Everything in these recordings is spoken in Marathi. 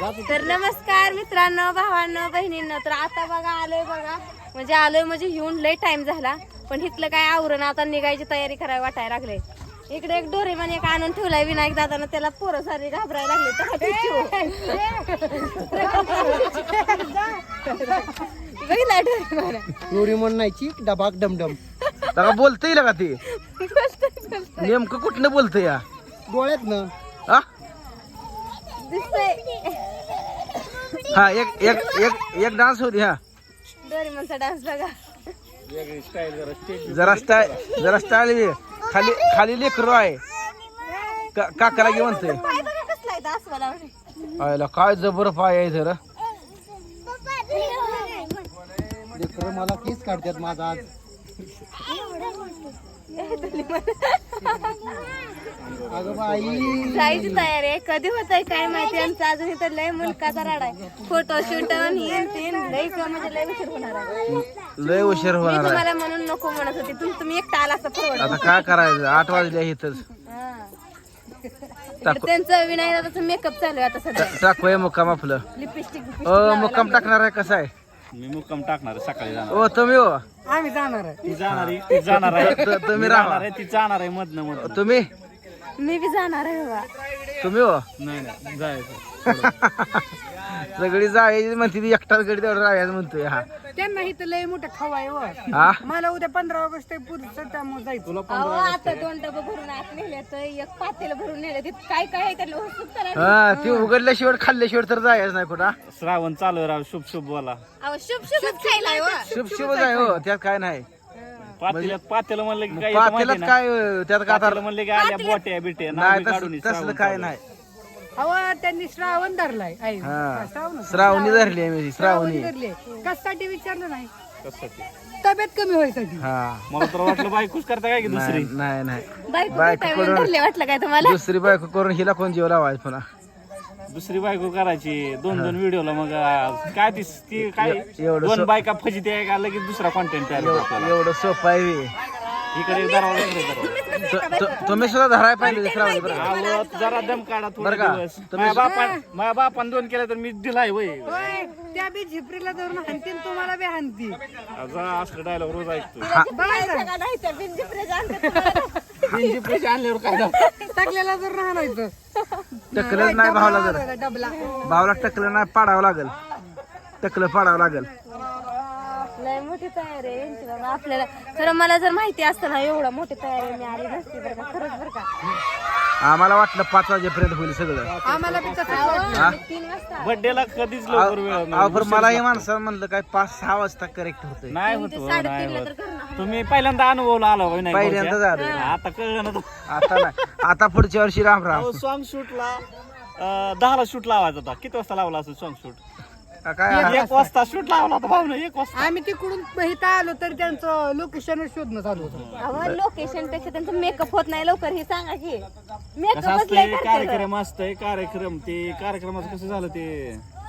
तर नमस्कार मित्रांनो भावांनो बहिणींनो तर आता बघा आलोय बघा. म्हणजे आलोय म्हणजे येऊन लय टाइम झाला. पण इथलं काय आवरण आता निघायची तयारी करायला वाटायला लागले. इकडे एक डोरेमान एक आणून ठेवलाय विनायक दादानं. त्याला पोरं सारी घाबरायला लागले. डोरेमान नाही चीक डबाक डमडम. बोलतय लगा ते? नेमकं कुठनं बोलतय या? डोळ्यात ना हा एक एक एक एक डान्स होती हा. डोरेमनचा डान्स बघा. जरा स्टाईल जरा स्टाईल खाली खाली लेकरो आहे. का- काकाला की म्हणतोय पाय बघा कसला आहे असं मला आयला काय जबर पाय आहे जरा. लेकर मला केस काढतात माझा आज. जायची तयारी आहे. कधी होत आहे काय माहिती? आमचं अजून इथं लय मुलकाचा राडा आहे. फोटो शूट लय म्हणजे लय उशीर होणार आहे. लय उशीर होणार आहे. तुम्हाला म्हणून नको म्हणत होती. तुम्ही तुम्ही एकटा आला परवडत आता काय करायचं? आठ वाजले इथंच. हा. त्यांचं विनायक दादाचं मेकअप चालू आहे आता सध्या. टाकूया मुक्काम आपलं. लिपस्टिक अ मुक्काम टाकणार आहे कसं आहे? मी मुक्काम टाकणार आहे, सकाळी जाणार. ओ तुम्ही हो. आम्ही जाणार आहे. ती जाणार आहे ती जाणार आहे. तुम्ही मी राहा. जाणार आहे ती जाणार आहे मधनं मधनं. तुम्ही? मी बी जाणार आहे बाबा. तुम्ही हो? नाही नाही जायचं. सगळी जायची म्हणते ती एकटाच गडी तेवढं राहायचं म्हणतोय हा. त्यांना इथं लय मोठं खवाय व हा. मला उद्या पंधरा ऑगस्ट आहे पुढचं त्यामुळे जायचं. अहो आता दोन डबं भरून आत नेले तर एक पातेलं भरून नेले तिथं काय काय आहे त्याला उत्सुकता नाही. हा ती उघडल्याशिवाय खाल्ल्याशिवाय तर जायचं नाही कुठं श्रावण चालू आहे राव शुभ शुभ बोला. अहो शुभ खायला हो. शुभ शुभच आहे हो त्यात काय नाही. पातेल्यात पातेलं म्हणलं की काय येतं ना? काय अं, त्यात काय पातेलं म्हणले की आल्या बोट्या बिट्या नाही तसं काढून ये, तसलं श्रावण काय चालू नाही. अहो त्यांनी श्रावण धरलाय. आई हा. श्रावण श्रावणी धरली आहे मी श्रावणी धरले कशासाठी विचारलं नाही. कशासाठी? तब्येत कमी व्हायसाठी. हा. मला तर वाटलं बायकोच करता काय की दुसरी? नाही नाही. नाही बायको बायको करून- धरले वाटलं काय तुम्हाला? दुसरी बायको करून हिला कोण जीव लावायचं पुन्हा? दुसरी बायको करायची दोन दोन व्हिडिओला मग आ, काय ती ती काय एवढं दोन सो- बायका फजिती आहे का लगेच दुसरा कॉन्टेंट तयार आपल्याला. एवढं सोपं आहे बे. इकडे दरावा इकडे दरावा. तु- तु- तुम्ही सुद्धा धरायला पाहिजे श्रावणी बरं का? अहो, जरा दम काढा थोडे बरं का? दिवस तुम्ही- माझ्या बापा माझ्या बापान दोन केले तर मी दिलाय वय होय त्या बी झिपरीला धरून हाणतील तुम्हाला बी हाणती असं डायलॉग रोज ऐकतो? टाकलेला जर राहणायचं टकलंच नाही भावला जर. भावला टकलं नाही पाडावं लागल. टकलं पाडावं लागल. मोठी तयारी आहे यांची बाबा. आपल्याला खरं मला जर माहिती असतं ना एवढा मोठी तयारी मी आली नसती बरं का खरंच बरं का. आम्हाला वाटलं पाच वाजेपर्यंत होईल सगळं. आम्हाला बी तसं अहो, मी तीन वाजता. बर्थडेला कधीच लवकर वेळ अहो, पण मला हे माणसं म्हणलं काय पाच सहा वाजता करेक्ट होतंय. नाही म्हणजे होत साडेतीनला तर करणं तुम्ही पहिल्यांदा अनुभवला आला होय नाही पहिल्यांदा भाऊच्या? झालं. आता कळलं ना आता नाही. आता पुढच्या वर्षी राम राम. सॉंग शूटला दहाला शूट लावायचा होता. किती वाजता लावला असं सॉंग शूट काय एक वाजता शूट लावला होता भाऊ एक वाजता. आम्ही तिकडून इथं आलो तर त्यांचं लोकेशन शोधणं चालू होतं. अहो लोकेशनपेक्षा त्यांचं मेकअप होत नाही लवकर हे सांगा की. कसं लय असतंय. कार्यक्रम असतंय कार्यक्रम ते कार्यक्रमाचं कसं झालं ते?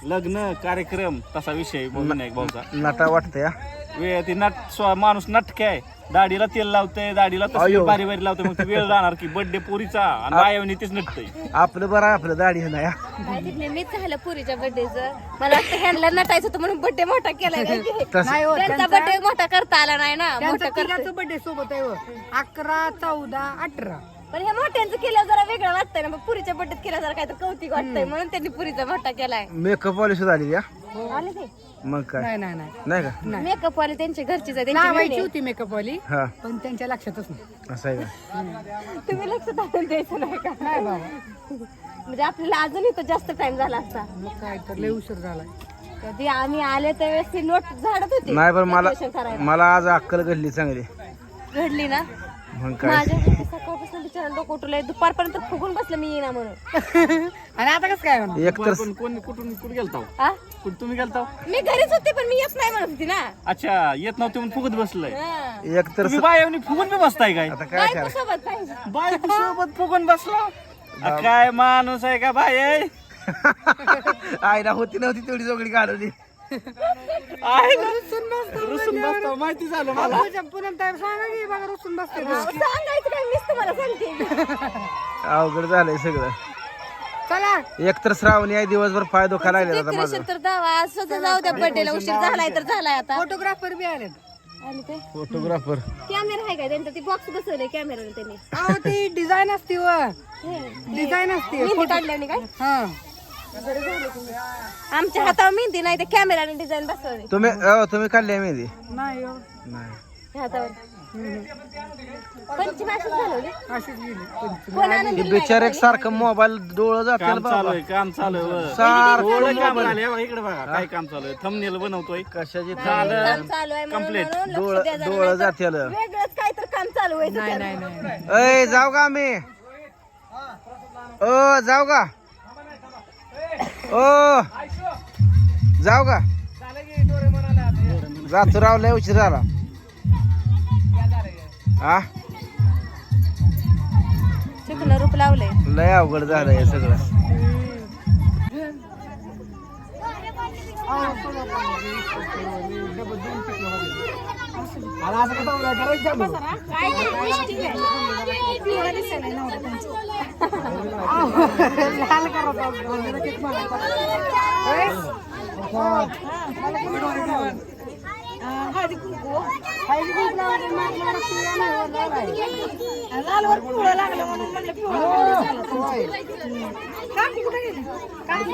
लग्न कार्यक्रम तसा विषय विनायक भाऊचा नटा वाटतंय हा. वेळ ती नट स्व- माणूस नटके आहे दाढीला तेल लावतंय दाढीला तसं अयो. बारी बारी लावतंय मग ती वेळ जाणार की बर्थडे पोरीचा आणि बायावनी तीच नटतंय आपलं बरं आहे, आपलं दाढी नाही हा. मीच झालं पुरीच्या बर्थडेच मला वाटतं ह्यांना नटायचं होतं म्हणून बर्थडे मोठा केलाय काय की? तसं नाही हो त्यांचा बर्थडे मोठा करता आला नाही ना मोठा करतो बर्थडे सोबत आहे हो. अकरा चौदा अठरा पण हे मोठ्यांचं केलं जरा वेगळं वाटतंय ना मग पुरीच्या बड्डेत केलं जरा काय तर कौतिक वाटतंय म्हणून त्यांनी पुरीचा मोठा केलाय. मेकअप वाली सुद्धा आली या? आले ते मग काय? नाही नाही नाही. नाही का? मेकअप वाले त्यांच्या घरचीच आहे त्यांची लावायची बहीण होती मेकअप वाली हा. पण त्यांच्या लक्षातच नाही. असं आहे का? आहे. तुम्ही लक्ष टाकून द्यायचं नाही का? नाही बाबा. म्हणजे आपल्याला अजून इथं जास्त टाइम झाला असता. मग काय तर लय उशीर झालाय. कधी आम्ही आले त्यावेळेस ती नोट झाडत होती. नाही पण मला decoration करायला. मला आज अक्कल घडली चांगली. घडली ना? मग काय? माझ्या घरी सकाळपासून बिचारा डोकं उठलंय दुपारपर्यंत फुगून बसलं मी येईना म्हणून. आणि आता कसं काय होणार एक तर पण कोण कुठून कुठे गेलता हो? कुठं तुम्ही गेलता मी घरीच होते पण मी येत नाही म्हणत होती ना. अच्छा येत नव्हते म्हणून फुगत बसलंय हा. एक तर तुम्ही बायावनी फुगून बी बसताय काय? आता काय बायको करायचं सोबत पाहिजे बायको सोबत फुगून बसला? आ, काय माणूस आहे का बाय आईला होती नव्हती तेवढी जोगडी काढवली आहे ना? रुसून बसता माहिती झालं मला. पुनम ताई सांगा की बघा रुसून बसते अहो, सांगायचं काय मीच तुम्हाला सांगते. अवघड झालंय सगळं. चला. एक तर श्रावणी आहे दिवसभर पाय दुखायला लागले आता माझं. तर दावा स्वतः जाऊ द्या बर्थडेला उशीर झालाय तर झालाय आता. फोटोग्राफर बी आले फोटोग्राफर कॅमेरा आहे का त्यांचा? ती बॉक्स बसवले कॅमेरा त्यांनी. अहो ती डिझाईन असते व. डिझाईन असते. मेहंदी काढल्याने काय? हा. आमच्या हातावर मेहंदी नाही तर कॅमेराने डिझाईन बसवली. तुम्ही अहो, तुम्ही काढली आहे मेहंदी? नाही हो. नाही. हातावर. पंचमी अशीच घालवली? अशीच गेली. पंचमी. कोण आनंद हे बिचार एक सारखं मोबाईल डोळं जाते काम चालू आहे काम चालू आहे. सारखं काम झालं इकडे बघा काय काम चालू आहे. थंबनेल बनवतोय. कशाची काम चालू आहे म्हणून Complete. म्हणून लक्ष डोळं द्या जरा. डोळं जाते वेगळंच काय तर काम चालू आहे नाही नाही नाही. अय जाऊ का आम्ही? ओ जाऊ का? ओ जाऊ का? जातो राव लय उशीर झाला. हा? चुकलं रूप लावलंय. लय अवघड झालं हे सगळं लाल करत असतो. हळदी कुंकू हळदी कुंकू वर लावायचा. लालवर पिवळं लागलं म्हणून म्हणलं पिवळं काकी कुठे गेली? काकी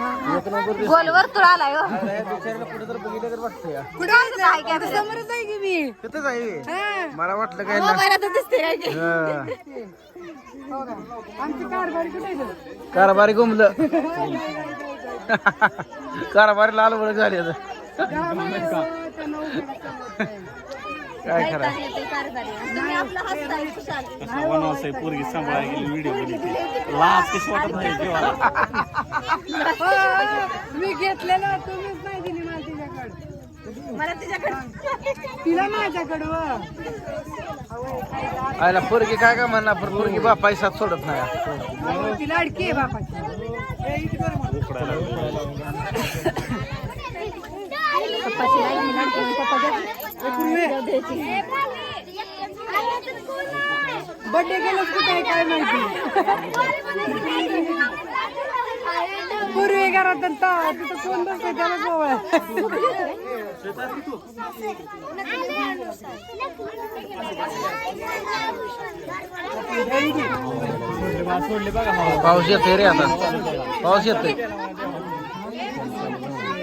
सेल्फीच करा ना गोल वर्तुळ आलाय हो कुठे तर बघितलं तर वाटतं या कुठे आहे का? समोरच आहे की मी तिथंच आहे हा. मला वाटलं काय ना मोबाईलात दिसते काय की. हा. आमची कारभारी कुठे आहे तो? कारभारी घुमलं कारभारी लाल बळ झाली आता. वनवास आहे पोरगी सांभाळायला गेली व्हिडिओ बघितली लाज कशी वाटत नाही जीवाला हो, मी घेतलेलं तुम्हीच नाही दिली मला तिच्याकडे. मला तिच्याकडे तिला माझ्याकडं व. आयला पोरगी काय का म्हणणार? पण पोरगी बा पैसा सोडत नाही. ती लाडकी आहे बापाची. बर्थडे केलं कुठे आहे काय माहिती? पूर्वी घरात तर तिथं कोण बसते त्याला जवळ. पाऊस येते रे आता. पाऊस येते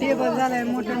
टेबल झालाय मोठं